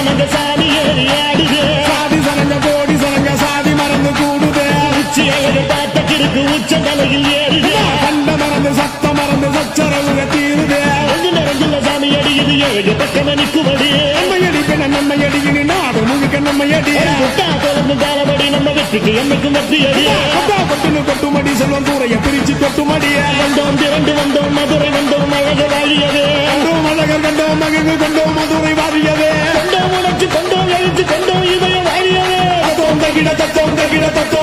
சனங்க சாதி ஏறி ஆடுது சாதி சனங்க கோடி சனங்க சாதி மறந்து கூடுது. உச்சி அழகு பாட்ட கிருக்கு உச்ச தலையில் ஏறுது கண்ட மறந்து சத்த மறந்து சச்சரவுல தீருது. ரெண்டு நிறைஞ்சுள்ள சாமி அடியுது ஏழு பக்க மணிக்கு வடி நம்ம அடிப்பென நம்ம அடியினு நாடு முழுக்க நம்ம அடி முட்டா தொடர்ந்து காலபடி நம்ம வெற்றிக்கு என்னைக்கும் வெற்றி அடி கொட்டுன்னு கொட்டுமடி செல்வம் தூரைய பிரிச்சு கொட்டுமடிய வந்தோம் திரண்டு வந்தோம் மதுரை வந்தோம் அழகு வாழியது கண்டோம் அழகர் கண்டோம் மகிழ்வு கண்டோம் மதுரை வாழியது తత్వం దక్షిణ తత్వం